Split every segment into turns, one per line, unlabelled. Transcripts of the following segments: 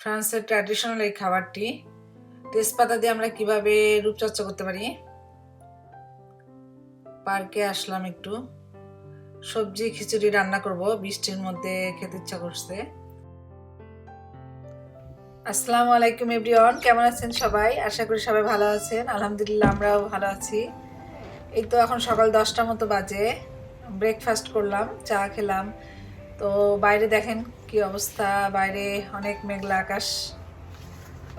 ফ্রান্সের ট্র্যাডিশনাল এই খাবারটি। তেজপাতা দিয়ে আমরা কীভাবে রূপচর্চা করতে পারি? পার্কে আসলাম একটু। সবজি, খিচুড়ি রান্না করব, বৃষ্টির মধ্যে খেতে ইচ্ছা করছে। আসসালামু আলাইকুম এভরিওয়ান, কেমন আছেন সবাই? আশা করি সবাই ভালো আছেন। আলহামদুলিল্লাহ, আমরাও ভালো আছি। এই তো এখন সকাল দশটার মতো বাজে। ব্রেকফাস্ট করলাম, চা খেলাম। তো বাইরে দেখেন কি অবস্থা, বাইরে অনেক মেঘলা আকাশ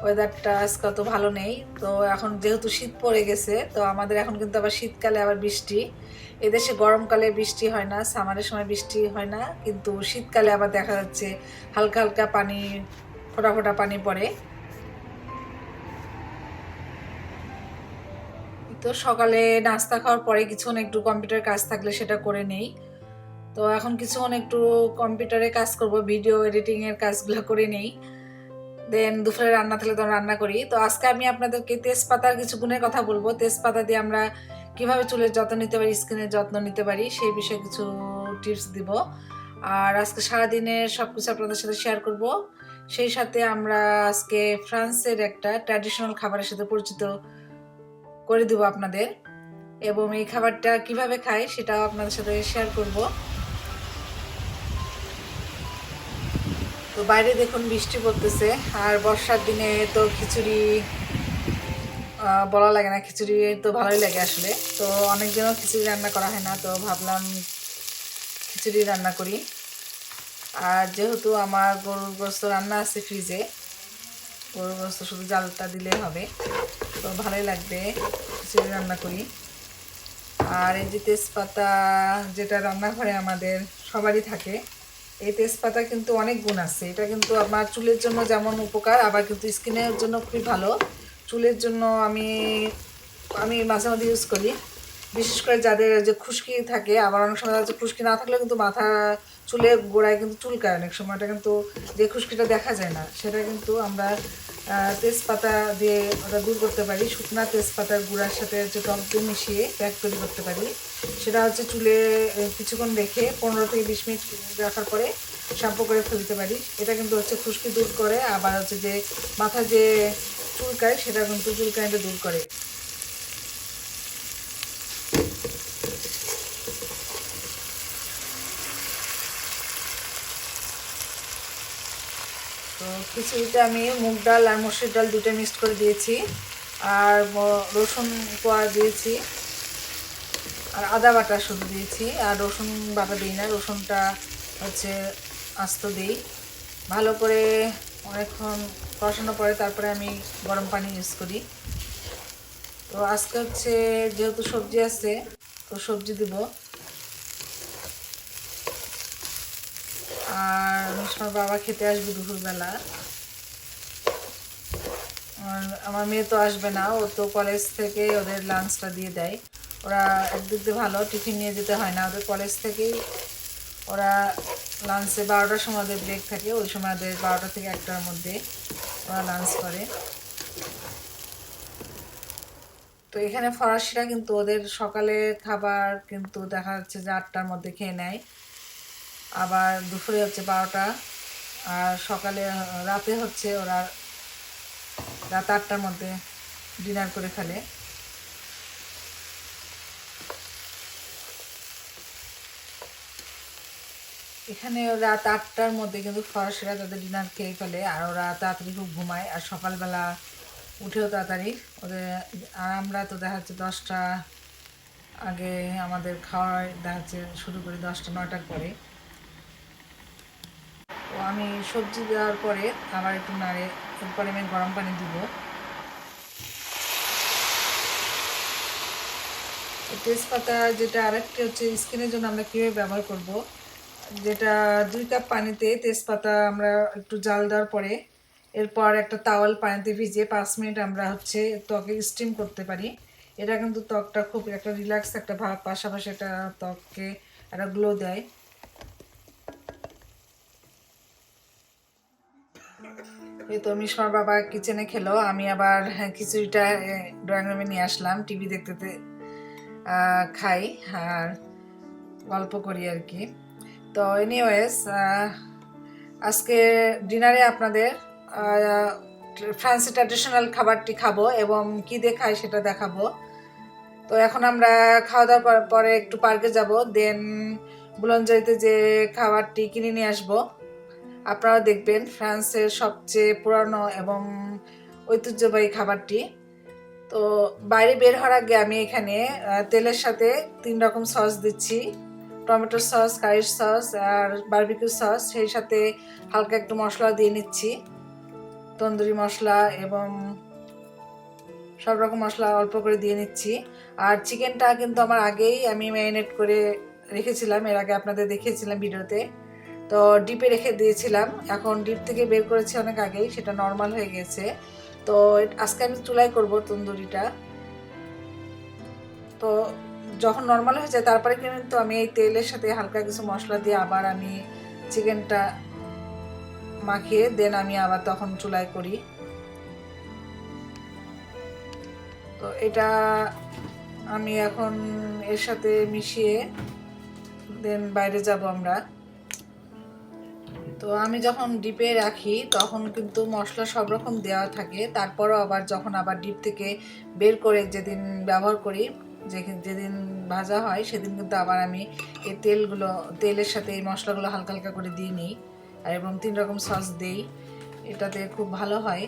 ওয়েদারটা আজকে অত ভালো নেই। তো এখন যেহেতু শীত পড়ে গেছে, তো আমাদের এখন কিন্তু আবার শীতকালে আবার বৃষ্টি। এদেশে গরমকালে বৃষ্টি হয় না সামারের সময় বৃষ্টি হয় না, কিন্তু শীতকালে আবার দেখা যাচ্ছে হালকা হালকা পানি, ফোটা ফোটা পানি পড়ে। তো সকালে নাস্তা খাওয়ার পরে কিছুক্ষণ একটু কম্পিউটার কাজ থাকলে সেটা করে নেই। তো এখন কিছুক্ষণ একটু কম্পিউটারে কাজ করব ভিডিও এডিটিং এর কাজগুলো করে নেই। দেন দুপুরে রান্না থাকলে তো রান্না করি। তো আজকে আমি আপনাদেরকে তেজপাতার কিছু গুণের কথা বলব। তেজপাতা দিয়ে আমরা কীভাবে চুলের যত্ন নিতে পারি, স্কিনের যত্ন নিতে পারি, সেই বিষয়ে কিছু টিপস দিব। আর আজকে সারাদিনের সব কিছু আপনাদের সাথে শেয়ার করব। সেই সাথে আমরা আজকে ফ্রান্সের একটা ট্র্যাডিশনাল খাবারের সাথে পরিচিত করে দেবো আপনাদের। এবং এই খাবারটা কীভাবে খাই, সেটাও আপনাদের সাথে শেয়ার করব। তো বাইরে দেখুন বৃষ্টি পড়তেছে, আর বর্ষার দিনে তো খিচুড়ি বলা লাগে না, খিচুড়ি তো ভালোই লাগে আসলে। তো অনেক দিনও খিচুড়ি রান্না করা হয় না, তো ভাবলাম খিচুড়ি রান্না করি। আর যেহেতু আমার গরুর গোস্ত রান্না আছে ফ্রিজে গরুর গোস্ত শুধু জালটা দিলেই হবে। তো ভালোই লাগবে খিচুড়ি রান্না করি। আর এই যে তেজপাতা যেটা রান্নাঘরে আমাদের সবারই থাকে এই তেজপাতা কিন্তু অনেক গুণ আছে। এটা কিন্তু আমার চুলের জন্য যেমন উপকার, আবার কিন্তু স্কিনের জন্য খুবই ভালো। চুলের জন্য আমি আমি মাঝে মাঝে ইউজ করি। বিশেষ করে যাদের যে খুশকি থাকে, আবার অনেক সময় যে খুশকি না থাকলেও কিন্তু মাথা চুলের গোড়ায় কিন্তু চুলকায় অনেক সময়টা কিন্তু যে খুশকিটা দেখা যায় না, সেটা কিন্তু আমরা তেজপাতা দিয়ে ওটা দূর করতে পারি, শুকনা তেজপাতার গুঁড়ার সাথে হচ্ছে দিয়ে মিশিয়ে প্যাক তৈরি করতে পারি। সেটা হচ্ছে চুলে কিছুক্ষণ রেখে পনেরো থেকে বিশ মিনিট রাখার পরে শ্যাম্পু করে ফেলতে পারি। এটা কিন্তু হচ্ছে খুশকি দূর করে, আবার হচ্ছে যে মাথা যে চুলকায় সেটা কিন্তু চুলকানিটা দূর করে। খিচুড়িতে আমি মুগ ডাল আর মসুর ডাল দুটো মিক্সড করে দিয়েছি। আর রসুন কোয়া দিয়েছি। আর আদা বাটা শুধু দিয়েছি। আর রসুন বাটা দিই না, রসুনটা হচ্ছে আস্ত দিই। ভালো করে অনেকক্ষণ কষানোর পরে তারপরে আমি গরম পানি ইউজ করি। তো আজকে হচ্ছে যেহেতু সবজি আছে, তো সবজি দিব। আর আমার বাবা খেতে আসবে দুপুরবেলা। আর আমার মেয়ে তো আসবে না, ও তো কলেজ থেকে ওদের লাঞ্চটা দিয়ে দেয়। ওরা একদিক দিয়ে ভালো টিফিন নিয়ে যেতে হয় না। ওদের কলেজ থেকেই ওরা লাঞ্চে বারোটার সময় ওদের ব্রেক থাকে, ওই সময় ওদের বারোটা থেকে একটার মধ্যে ওরা লাঞ্চ করে। তো এখানে ফরাসিরা কিন্তু ওদের সকালের খাবার কিন্তু দেখা যাচ্ছে যে আটটার মধ্যে খেয়ে নেয়। আবার দুপুরে হচ্ছে বারোটা, আর সকালে, রাতে হচ্ছে ওরা রাত আটটার মধ্যে ডিনার করে ফেলে। এখানে রাত আটটার মধ্যে কিন্তু ফরাসিরা তাদের ডিনার খেয়ে ফেলে আর ওরা তাড়াতাড়ি খুব ঘুমায় আর সকালবেলা উঠেও তাড়াতাড়ি। ওদের, আর আমরা তো দেখা যাচ্ছে দশটা আগে আমাদের খাওয়ার দেখা যাচ্ছে শুরু করি দশটা নটার পরে। তো আমি সবজি দেওয়ার পরে আবার একটু নাড়ে এরপরে আমি গরম পানি দিব। তেজপাতা যেটা আরেকটি হচ্ছে স্কিনের জন্য আমরা কীভাবে ব্যবহার করব? যেটা দুই কাপ পানিতে তেজপাতা আমরা একটু জাল দেওয়ার পরে, এরপর একটা তাওয়াল পানিতে ভিজিয়ে পাঁচ মিনিট আমরা হচ্ছে ত্বকে স্টিম করতে পারি। এটা কিন্তু ত্বকটা খুব একটা রিল্যাক্স একটা ভাব, পাশাপাশি একটা ত্বককে একটা গ্লো দেয়। তো মিশমার বাবা কিচেনে খেলো। আমি আবার হ্যাঁ, খিচুড়িটা ড্রয়িং রুমে নিয়ে আসলাম টিভি দেখতে খাই আর গল্প করি আর কি। তো এনিওয়েজ আজকে ডিনারে আপনাদের ফ্রান্সি ট্র্যাডিশনাল খাবারটি খাব এবং কী দিয়ে খাই সেটা দেখাবো। তো এখন আমরা খাওয়া দাওয়ার পর- পরে একটু পার্কে যাব দেন বুলঞ্জারিতে যে খাবারটি কিনে নিয়ে আসব আপনারা দেখবেন ফ্রান্সের সবচেয়ে পুরানো এবং ঐতিহ্যবাহী খাবারটি। তো বাইরে বের হওয়ার আগে আমি এখানে তেলের সাথে তিন রকম সস দিচ্ছি। টমেটো সস, কারির সস আর বারবিকিউ সস, সেই সাথে হালকা একটু মশলা দিয়ে নিচ্ছি। তন্দুরি মশলা এবং সব রকম মশলা অল্প করে দিয়ে নিচ্ছি। আর চিকেনটা কিন্তু আমার আগেই আমি ম্যারিনেট করে রেখেছিলাম, এর আগে আপনাদের দেখিয়েছিলাম ভিডিওতে। তো ডিপে রেখে দিয়েছিলাম। এখন ডিপ থেকে বের করেছি অনেক আগেই, সেটা নর্মাল হয়ে গেছে। তো আজকে আমি চুলায় করব তন্দুরিটা। তো যখন নর্মাল হয়ে যায়, তারপরে কিন্তু আমি এই তেলের সাথে হালকা কিছু মশলা দিয়ে আবার আমি চিকেনটা মাখিয়ে দেন আমি আবার তখন চুলায় করি। তো এটা আমি এখন এর সাথে মিশিয়ে দেন বাইরে যাব আমরা। তো আমি যখন ডিপে রাখি, তখন কিন্তু মশলা সব রকম দেওয়া থাকে। তারপরও আবার যখন আবার ডিপ থেকে বের করে যেদিন ব্যবহার করি যে যেদিন ভাজা হয়, সেদিন কিন্তু আবার আমি এই তেলগুলো, তেলের সাথে এই মশলাগুলো হালকা হালকা করে দিয়ে নিই আর এবং তিন রকম সস দিই। এটাতে খুব ভালো হয়।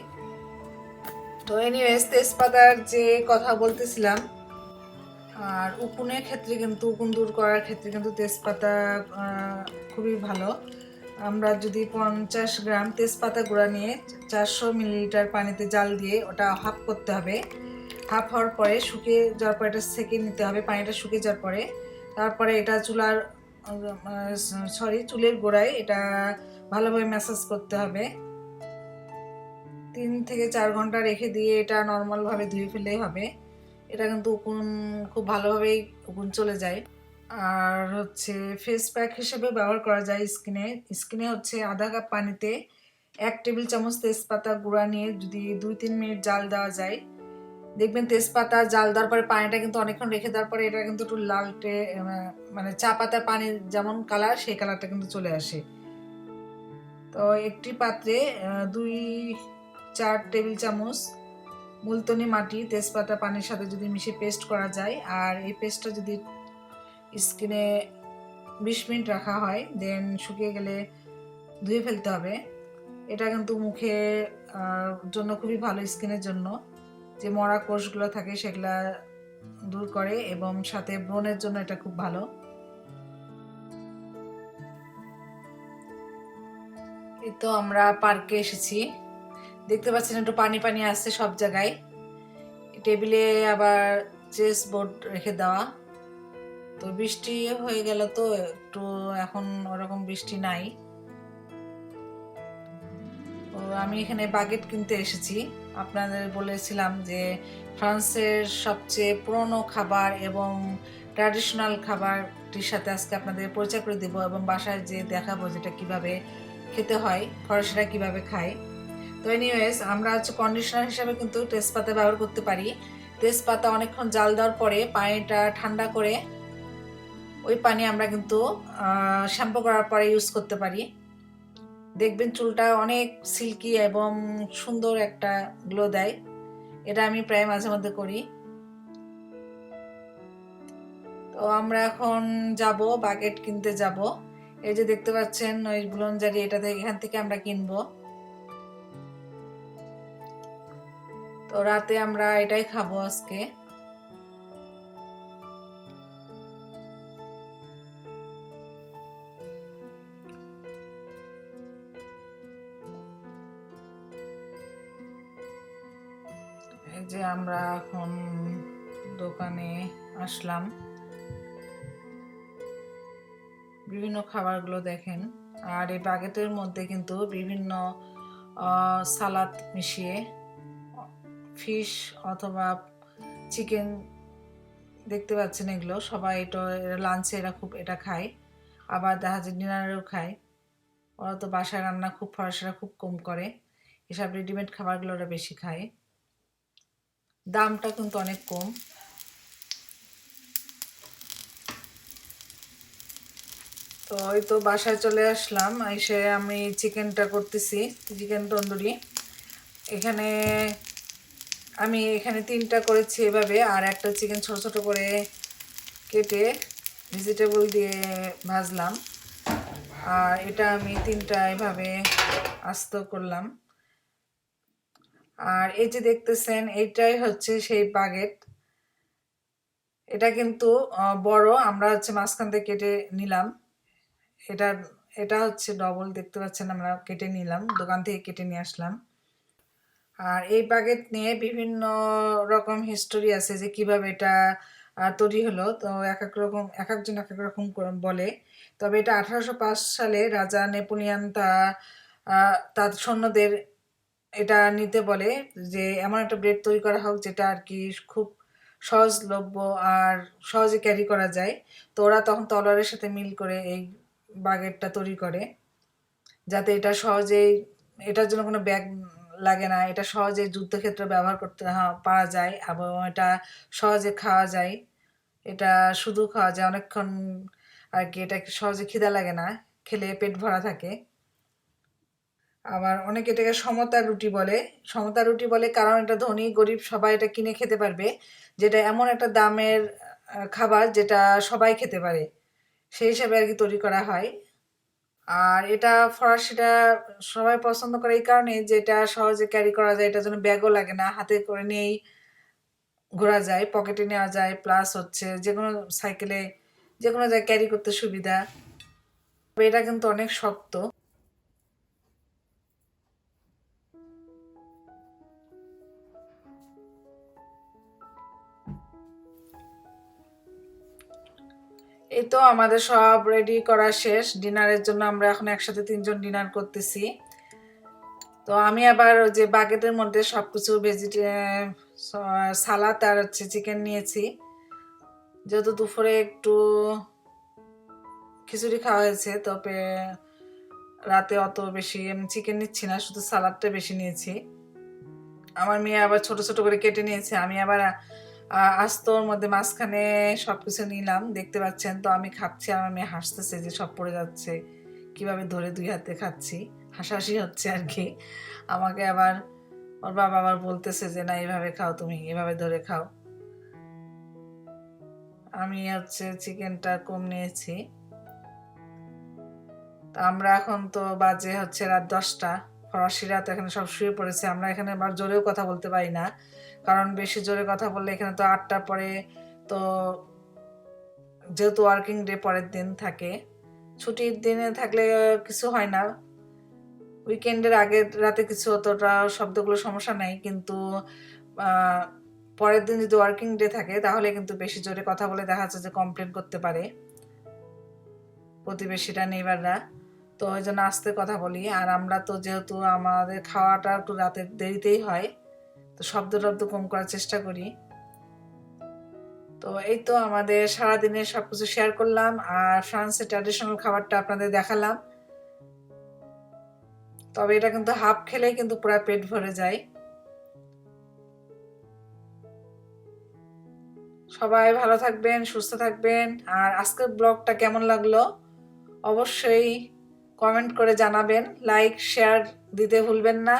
তো এনিওয়েজ তেজপাতার যে কথা বলতেছিলাম, আর উকুনের ক্ষেত্রে কিন্তু, উকুন দূর করার ক্ষেত্রে কিন্তু তেজপাতা খুবই ভালো। আমরা যদি পঞ্চাশ গ্রাম তেজপাতা গুঁড়া নিয়ে চারশো মিলিলিটার পানিতে জাল দিয়ে ওটা হাফ করতে হবে। হাফ হওয়ার পরে শুকিয়ে যাওয়ার পরে এটা সেঁকে নিতে হবে, পানিটা শুকিয়ে যাওয়ার পরে। তারপরে এটা চুলার, সরি, চুলের গোড়ায় এটা ভালোভাবে ম্যাসাজ করতে হবে। তিন থেকে চার ঘণ্টা রেখে দিয়ে এটা নর্মালভাবে ধুয়ে ফেলেই হবে। এটা কিন্তু উকুন, খুব ভালোভাবেই উকুন চলে যায়। আর হচ্ছে ফেস প্যাক হিসেবে ব্যবহার করা যায় স্কিনে। স্কিনে হচ্ছে আধা কাপ পানিতে এক টেবিল চামচ তেজপাতা গুঁড়া নিয়ে যদি দুই তিন মিনিট জাল দেওয়া যায়। দেখবেন তেজপাতা জাল দেওয়ার পরে পানিটা কিন্তু অনেকক্ষণ রেখে দেওয়ার পরে এটা কিন্তু একটু লালটে মানে চা পাতার পানি যেমন কালার, সেই কালারটা কিন্তু চলে আসে। তো একটি পাত্রে দুই, চার টেবিল চামচ মুলতনি মাটি তেজপাতা পানির সাথে যদি মিশিয়ে পেস্ট করা যায়। আর এই পেস্টটা যদি স্কিনে বিশ মিনিট রাখা হয় দেন শুকিয়ে গেলে ধুয়ে ফেলতে হবে। এটা কিন্তু মুখে জন্য খুবই ভালো স্কিনের জন্য। যে মরা কোষগুলো থাকে সেগুলা দূর করে এবং সাথে ব্রণের জন্য এটা খুব ভালো। এই তো আমরা পার্কে এসেছি। দেখতে পাচ্ছেন একটু পানি পানি আসছে সব জায়গায়। টেবিলে আবার চেস বোর্ড রেখে দেওয়া। তো বৃষ্টি হয়ে গেল তো একটু এখন ওরকম বৃষ্টি নাই। তো আমি এখানে বাগেট কিনতে এসেছি। আপনাদের বলেছিলাম যে ফ্রান্সের সবচেয়ে পুরনো খাবার এবং ট্র্যাডিশনাল খাবারটির সাথে আজকে আপনাদের পরিচয় করে দেবো এবং বাসায় যে দেখাবো যেটা কীভাবে খেতে হয় ফরাসিরা কীভাবে খায়। তো এনিওয়েজ আমরা হচ্ছে কন্ডিশনার হিসাবে কিন্তু তেজপাতা ব্যবহার করতে পারি। তেজপাতা অনেকক্ষণ জাল দেওয়ার পরে পানিটা ঠান্ডা করে ওই পানি আমরা কিন্তু শ্যাম্পু করার পরে ইউজ করতে পারি। দেখবেন চুলটা অনেক সিল্কি এবং সুন্দর একটা গ্লো দেয়। এটা আমি প্রায় মাঝে মধ্যে করি। তো আমরা এখন যাব বাকেট কিনতে যাব। এই যে দেখতে পাচ্ছেন, ওই বুলনজারি এটা থেকে এখান থেকে আমরা কিনবো। তো রাতে আমরা এটাই খাব আজকে। যে আমরা এখন দোকানে আসলাম। বিভিন্ন খাবারগুলো দেখেন। আর এই বাগেটের মধ্যে কিন্তু বিভিন্ন সালাদ মিশিয়ে ফিশ অথবা চিকেন দেখতে পাচ্ছেন এগুলো। সবাই এটা লাঞ্চে এরা খুব, এটা খায়। আবার দেখা যায় ডিনারেও খায়। ওরা তো বাসায় রান্না খুব ফরাসিরা খুব কম করে। এসব রেডিমেড খাবারগুলো ওরা বেশি খায়। দামটা কিন্তু অনেক কম। তো ওই তো বাসায় চলে আসলাম, এসে আমি চিকেনটা করতেছি, চিকেন তন্দুরি। এখানে আমি এখানে তিনটা করেছি এভাবে, আর একটা চিকেন ছোট ছোট করে কেটে ভেজিটেবল দিয়ে ভাজলাম। আর এটা আমি তিনটা এভাবে আস্ত করলাম। আর এই যে দেখতেছেন, এইটাই হচ্ছে সেই বাগেট। এটা কিন্তু বড়, আমরা হচ্ছে মাঝখান থেকে কেটে নিলাম। এটা এটা হচ্ছে ডবল দেখতে পাচ্ছেন আমরা কেটে নিলাম, দোকান থেকে কেটে নিয়ে আসলাম। আর এই বাগেট নিয়ে বিভিন্ন রকম হিস্টোরি আছে যে কীভাবে এটা তৈরি হলো। তো এক এক রকম, এক একজন এক এক রকম বলে। তবে এটা আঠারোশো পাঁচ সালে রাজা নেপোলিয়ান তা তার সৈন্যদের এটা নিতে বলে যে, এমন একটা ব্রেড তৈরি করা হোক যেটা আর কি খুব সহজলভ্য আর সহজে ক্যারি করা যায়। তো ওরা তখন তলোয়ারের সাথে মিল করে এই বাগেটটা তৈরি করে। যাতে এটা সহজেই, এটার জন্য কোনো ব্যাগ লাগে না, এটা সহজে যুদ্ধক্ষেত্রে ব্যবহার করতে পারা যায় এবং এটা সহজে খাওয়া যায়। এটা শুধু খাওয়া যায়, অনেকক্ষণ আর কি এটা সহজে খিদা লাগে না, খেলে পেট ভরা থাকে। আবার অনেকে এটাকে সমতা রুটি বলে। সমতা রুটি বলে কারণ এটা ধনী, গরিব, সবাই এটা কিনে খেতে পারবে। যেটা এমন একটা দামের খাবার যেটা সবাই খেতে পারে। সেই হিসাবে আর কি তৈরি করা হয়। আর এটা ফরাসিটা সবাই পছন্দ করে এই কারণে যে এটা সহজে ক্যারি করা যায় এটার জন্য ব্যাগও লাগে না, হাতে করে নিয়েই ঘোরা যায় পকেটে নেওয়া যায় প্লাস হচ্ছে যে কোনো সাইকেলে যে কোনো জায়গায় ক্যারি করতে সুবিধা। এটা কিন্তু অনেক শক্ত। এই তো আমাদের সব রেডি করা শেষ। ডিনারের জন্য আমরা এখন একসাথে তিনজন ডিনার করতেছি। তো আমি আবার ওই যে বাকেটের মধ্যে সব কিছু ভেজিটে সালাদ আর হচ্ছে চিকেন নিয়েছি। যেহেতু দুপুরে একটু খিচুড়ি খাওয়া হয়েছে, তবে রাতে অত বেশি আমি চিকেন নিচ্ছি না, শুধু সালাদটা বেশি নিয়েছি। আমার মেয়ে আবার ছোট ছোট করে কেটে নিয়েছে। আমি আবার আস্তর মধ্যে মাঝখানে সব কিছু নিলাম, দেখতে পাচ্ছেন তো আমি খাচ্ছি, আমার মেয়ে হাসতেছে যে সব পড়ে যাচ্ছে, কীভাবে ধরে দুই হাতে খাচ্ছি, হাসাহাসি হচ্ছে আর কি। আমাকে আবার ওর বাবা আবার বলতেছে যে, না, এভাবে খাও তুমি, এভাবে ধরে খাও। আমি হচ্ছে চিকেনটা কম নিয়েছি। তা আমরা এখন তো বাজে হচ্ছে রাত দশটা। ফরাসিরা তো এখানে সব শুয়ে পড়েছে, আমরা এখানে আবার জোরেও কথা বলতে পারি না। কারণ বেশি জোরে কথা বললে এখানে তো আটটা পরে তো যেহেতু ওয়ার্কিং ডে পরের দিন থাকে, ছুটির দিনে থাকলে কিছু হয় না। উইকেন্ডের আগের রাতে কিছু অতটা শব্দগুলো সমস্যা নেই, কিন্তু পরের দিন যদি ওয়ার্কিং ডে থাকে তাহলে কিন্তু বেশি জোরে কথা বলে দেখা যাচ্ছে যে কমপ্লেন করতে পারে। প্রতিবেশীরা, নেইবাররা। তো ওই জন্য আস্তে কথা বলি। আর আমরা তো যেহেতু আমাদের খাওয়াটা একটু রাতের দেরিতেই হয়, তো শব্দ টব্দ কম করার চেষ্টা করি। তো এই তো আমাদের সারাদিনের সব কিছু শেয়ার করলাম আর ফ্রান্সের ট্র্যাডিশনাল খাবারটা আপনাদের দেখালাম। তবে এটা কিন্তু হাফ খেলেই কিন্তু পুরো পেট ভরে যায়। সবাই ভালো থাকবেন, সুস্থ থাকবেন। আর আজকের ব্লগটা কেমন লাগল? অবশ্যই কমেন্ট করে জানাবেন লাইক শেয়ার দিতে ভুলবেন না।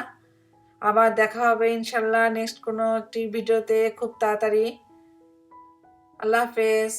আবার দেখা হবে ইনশাল্লাহ নেক্সট কোনো একটি ভিডিওতে খুব তাড়াতাড়ি। আল্লাহ হাফেজ।